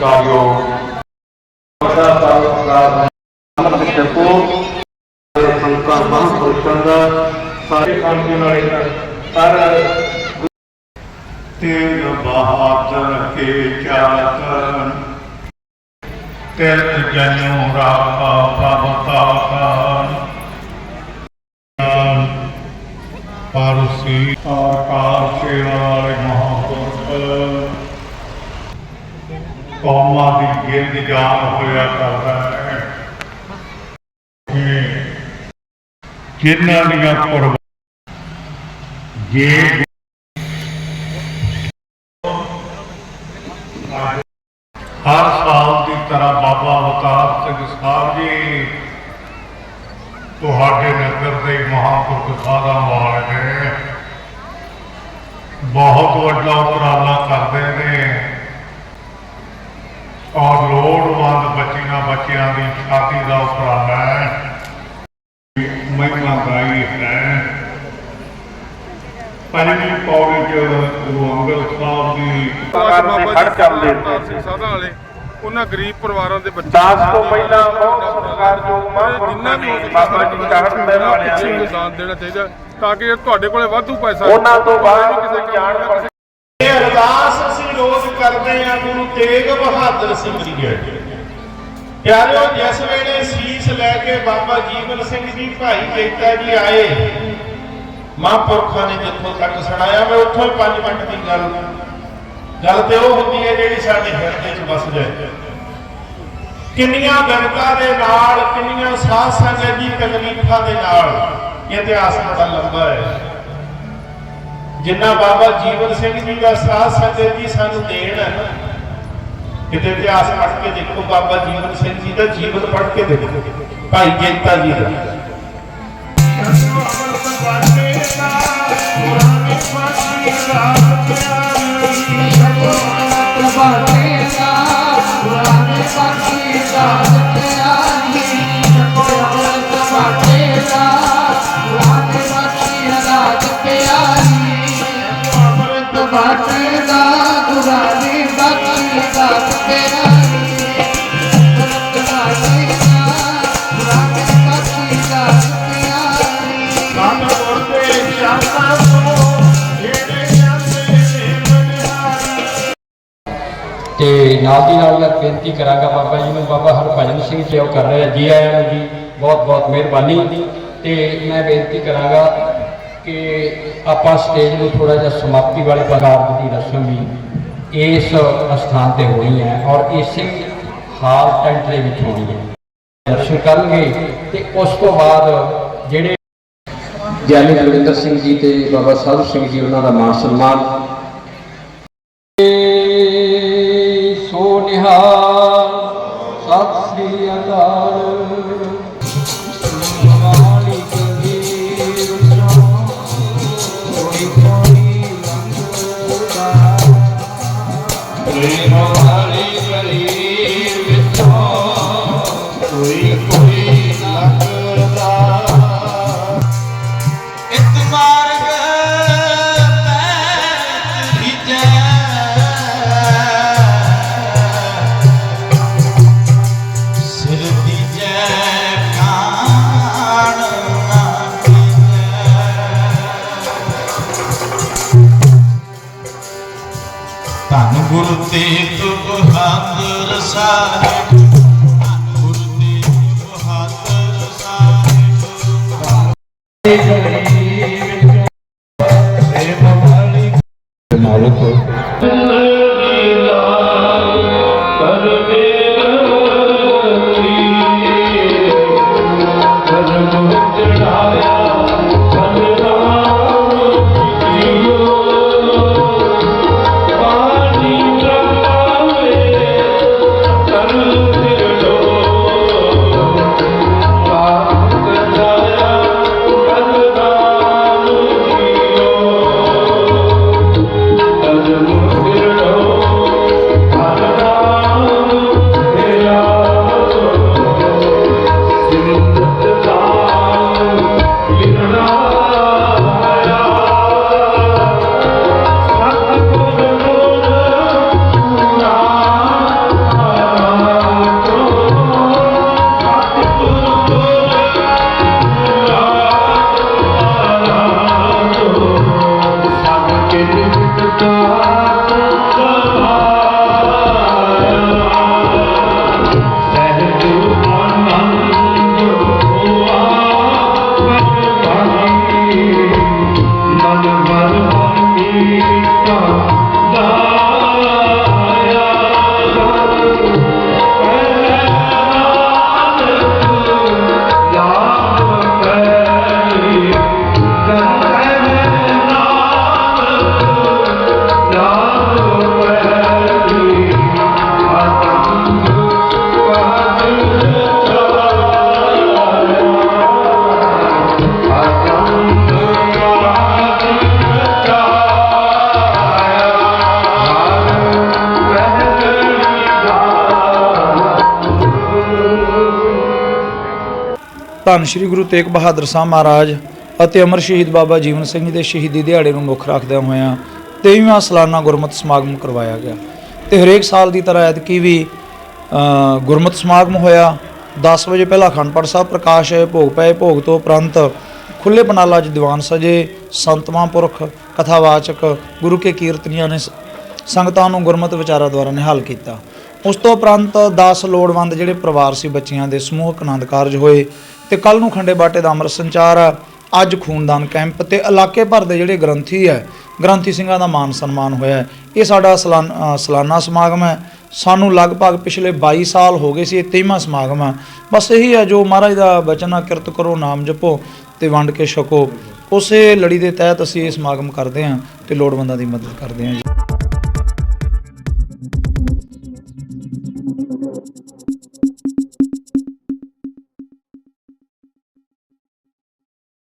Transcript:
ਕਾਰਿਓ ਵੱਡਾ ਪਰਮਕਾਰ ਨਾਮ ਚੱਕੋ ਸੰਤਾਂ, ਮਹਾਂਪੁਰਸ਼ਾਂ ਦਾ ਸਾਰੇ ਕਾਨੂੰਨ ਨਾਲੇ ਪਰ ਤੇਗ ਬਹਾਦਰ ਕੇ ਚਾਤਨ ਤਿਲ ਜਨੂ ਰਾਖਾ ਪ੍ਰਭ ਤਾਖਾ ਪਰਸੀ ਆਕਾਸ਼ ਵਾਲੇ ਮਹਾਪੁਰਖ ਕੌਮਾਂ ਦੀ ਗਿੰਦ ਜਾਮ ਹੋਇਆ ਕਰਦਾ ਹੈ। ਜਿਨ੍ਹਾਂ ਦੀਆਂ ਕੁਰਬਾਨੀਆਂ, ਜੇ ਹਰ ਸਾਲ ਦੀ ਤਰ੍ਹਾਂ ਬਾਬਾ ਅਵਤਾਰ ਸਿੰਘ ਸਾਹਿਬ ਜੀ ਤੁਹਾਡੇ ਨਗਰ ਦੇ ਮਹਾਂਪੁਰਖ ਸਾਧਾਂ ਵਾਲੇ ਬਹੁਤ ਵੱਡਾ ਉਪਰਾਲਾ ਕਰਦੇ ਨੇ। ਔਰ ਲੋੜਵੰਦ ਬੱਚੀਆਂ ਬੱਚਿਆਂ ਦੀ ਛਾਤੀ ਦਾ ਉਪਰਾਲਾ ਹੈ। ਮਹਿਮਾ ਗਾਈ ਹੈ ਪੰਜਵੀਂ ਪੌੜੀ ਚ ਗੁਰੂ ਅੰਗਦ ਸਾਹਿਬ ਦੀ ਖੜ ਚੱਲਦੇ ਸਿੰਘ ਸਾਧਾਂ ਵਾਲੇ। ਉਹਨਾਂ ਗਰੀਬ ਪਰਿਵਾਰਾਂ ਦੇ ਬੱਚੇ ਦਾਸ ਤੋਂ ਪਹਿਲਾਂ ਬਹੁਤ ਸਤਿਕਾਰਯੋਗ ਮਹਾਂਪੁਰਖਾਂ ਨੇ ਬਾਬਾ ਜੀ ਵਾਲਿਆਂ ਪਿੱਛੇ ਨੇ ਨੂੰ। ਦਾਨ ਦੇਣਾ ਚਾਹੀਦਾ ਤਾਂ ਕਿ ਤੁਹਾਡੇ ਕੋਲੇ ਵਾਧੂ ਪੈਸਾ ਉਹਨਾਂ ਤੋਂ ਬਾਅਦ ਕਿਸੇ ਜਾਣ ਕਰਦੇ ਹਾਂ ਗੁਰੂ ਤੇਗ ਬਹਾਦਰ ਸਿੰਘ ਜੀ ਦੇ ਪਿਆਰਿਓ, ਜਿਸ ਵੇਲੇ ਸੀਸ ਲੈ ਕੇ ਬਾਬਾ ਜੀਵਨ ਸਿੰਘ ਜੀ ਭਾਈ ਜੈਤਾ ਜੀ ਆਏ, ਮਹਾਂਪੁਰਖਾਂ ਨੇ ਜਿੱਥੋਂ ਤੱਕ ਸੁਣਾਇਆ, ਮੈਂ ਉੱਥੋਂ ਹੀ 5 ਮਿੰਟ ਦੀ ਗੱਲ। ਗੱਲ ਤੇ ਉਹ ਹੁੰਦੀ ਹੈ ਜਿਹੜੀ ਸਾਡੇ ਹਿਰਦੇ 'ਚ ਵਸ ਜਾਏ। ਕਿੰਨੀਆਂ ਗਰਕਾਂ ਦੇ ਨਾਲ, ਕਿੰਨੀਆਂ ਸਾਧ ਸੰਗਤ ਦੀ ਤਕਲੀਫਾਂ ਦੇ ਨਾਲ ਇਤਿਹਾਸ ਬੜਾ ਲੰਬਾ ਹੈ। ਜਿੰਨਾ ਬਾਬਾ ਜੀਵਨ ਸਿੰਘ ਜੀ ਦਾ ਸਾਥ ਸੰਗਤ ਜੀ ਸਾਨੂੰ ਦੇਣ ਹੈ ਕਿਤੇ ਇਤਿਹਾਸ ਪੜ੍ਹ ਕੇ ਦੇਖੋ, ਬਾਬਾ ਜੀਵਨ ਸਿੰਘ ਜੀ ਦਾ ਜੀਵਨ ਪੜ੍ਹ ਕੇ ਦੇਖੋ, ਭਾਈ ਜੈਤਾ ਜੀ ਦਾ। ਕੰਨ ਨਾਲ ਦੀ ਨਾਲ ਮੈਂ ਬੇਨਤੀ ਕਰਾਂਗਾ ਬਾਬਾ ਜੀ ਨੂੰ ਬਾਬਾ ਹਰਭਜਨ ਸਿੰਘ ਜੀ ਉਹ ਕਰ ਰਹੇ ਜੀ ਆਇਆਂ ਨੂੰ ਜੀ ਬਹੁਤ ਬਹੁਤ ਮਿਹਰਬਾਨੀ। ਤੇ ਮੈਂ ਬੇਨਤੀ ਕਰਾਂਗਾ ਕਿ ਆਪਾਂ ਸਟੇਜ ਨੂੰ ਥੋੜਾ ਜਿਹਾ ਸਮਾਪਤੀ ਵਾਲੇ ਪ੍ਰਕਾਰ ਦੀ ਰਸਮ ਵੀ ਇਸ ਸਥਾਨ ਤੇ ਹੋਣੀ ਹੈ ਔਰ ਇਸੇ ਹਾਲ ਟੈਂਟ ਦੇ ਵਿੱਚ ਹੋਣੀ ਹੈ। ਦਰਸ਼ਨ ਕਰਨਗੇ ਤੇ ਉਸ ਤੋਂ ਬਾਅਦ ਜਿਹੜੇ ਗਿਆਨੀ ਗੁਰਵਿੰਦਰ ਸਿੰਘ ਜੀ ਤੇ ਬਾਬਾ ਸਾਧੂ ਸਿੰਘ ਜੀ ਉਹਨਾਂ ਦਾ ਮਾਨ ਸਨਮਾਨ। ਸੋ ਨਿਹਾਲ ਸਤਿ ਸ੍ਰੀ ਅਕਾਲ ਵਾਲੀ ਧੰਨ ਗੁਰੂ ਤੇਗ ਬਹਾਦਰ ਸਾਹਿਬ ਧੰਨ ਗੁਰੂ ਤੇਗ ਬਹਾਦਰ ਧੰਨ ਸ਼੍ਰੀ ਗੁਰੂ ਤੇਗ ਬਹਾਦਰ ਸਾਹਿਬ ਮਹਾਰਾਜ ਅਤੇ ਅਮਰ ਸ਼ਹੀਦ ਬਾਬਾ ਜੀਵਨ ਸਿੰਘ ਜੀ ਦੇ ਸ਼ਹੀਦੀ ਦਿਹਾੜੇ ਨੂੰ ਮੁੱਖ ਰੱਖਦਿਆਂ ਹੋਇਆਂ 23ਵਾਂ ਸਾਲਾਨਾ ਗੁਰਮਤਿ ਸਮਾਗਮ ਕਰਵਾਇਆ ਗਿਆ। ਤੇ ਹਰੇਕ ਸਾਲ ਦੀ ਤਰ੍ਹਾਂ ਐਤਕੀ ਵੀ ਗੁਰਮਤਿ ਸਮਾਗਮ ਹੋਇਆ। 10 ਵਜੇ ਪਹਿਲਾਂ ਅਖੰਡ ਪਾਠ ਸਾਹਿਬ ਪ੍ਰਕਾਸ਼ ਹੋਏ, ਭੋਗ ਪਏ। ਭੋਗ ਤੋਂ ਉਪਰੰਤ ਖੁੱਲੇ ਪਨਾਲਾ 'ਚ ਦੀਵਾਨ ਸਜੇ। ਸੰਤ ਪੁਰਖ, ਕਥਾਵਾਚਕ, ਗੁਰੂ ਕੇ ਕੀਰਤਨੀਆਂ ਨੇ ਸੰਗਤਾਂ ਨੂੰ ਗੁਰਮਤਿ ਵਿਚਾਰਾਂ ਦੁਆਰਾ ਨਿਹਾਲ ਕੀਤਾ। ਉਸ ਤੋਂ ਉਪਰੰਤ 10 ਲੋੜਵੰਦ ਜਿਹੜੇ ਪਰਿਵਾਰ ਸੀ, ਬੱਚਿਆਂ ਦੇ ਸਮੂਹਕ ਆਨੰਦ ਕਾਰਜ ਹੋਏ। ਤੇ ਕੱਲ ਨੂੰ ਖੰਡੇ ਬਾਟੇ ਦਾ ਅੰਮ੍ਰਿਤ ਸੰਚਾਰ ਆ। ਅੱਜ ਖੂਨਦਾਨ ਕੈਂਪ ਤੇ ਇਲਾਕੇ ਭਰ ਦੇ ਜਿਹੜੇ ਗ੍ਰੰਥੀ ਹੈ ਗ੍ਰੰਥੀ ਸਿੰਘਾਂ ਦਾ ਮਾਨ ਸਨਮਾਨ ਹੋਇਆ ਇਹ ਸਾਡਾ ਸਲਾਨ- ਅ, ਸਾਲਾਨਾ ਸਮਾਗਮ ਹੈ। ਸਾਨੂੰ ਲਗਭਗ ਪਿਛਲੇ 22 ਸਾਲ ਹੋ ਗਏ ਸੀ ਇਹ 23ਵਾਂ ਸਮਾਗਮ ਹੈ ਬਸ ਇਹੀ ਹੈ ਜੋ ਮਹਾਰਾਜ ਦਾ ਬਚਨ ਆ ਕਿਰਤ ਕਰੋ ਨਾਮ ਜਪੋ ਤੇ ਵੰਡ ਕੇ ਛਕੋ। ਉਸੇ ਲੜੀ ਦੇ ਤਹਿਤ ਅਸੀਂ ਇਹ ਸਮਾਗਮ ਕਰਦੇ ਹਾਂ ਤੇ ਲੋੜਵੰਦਾਂ ਦੀ ਮਦਦ ਕਰਦੇ ਹਾਂ ਜੀ।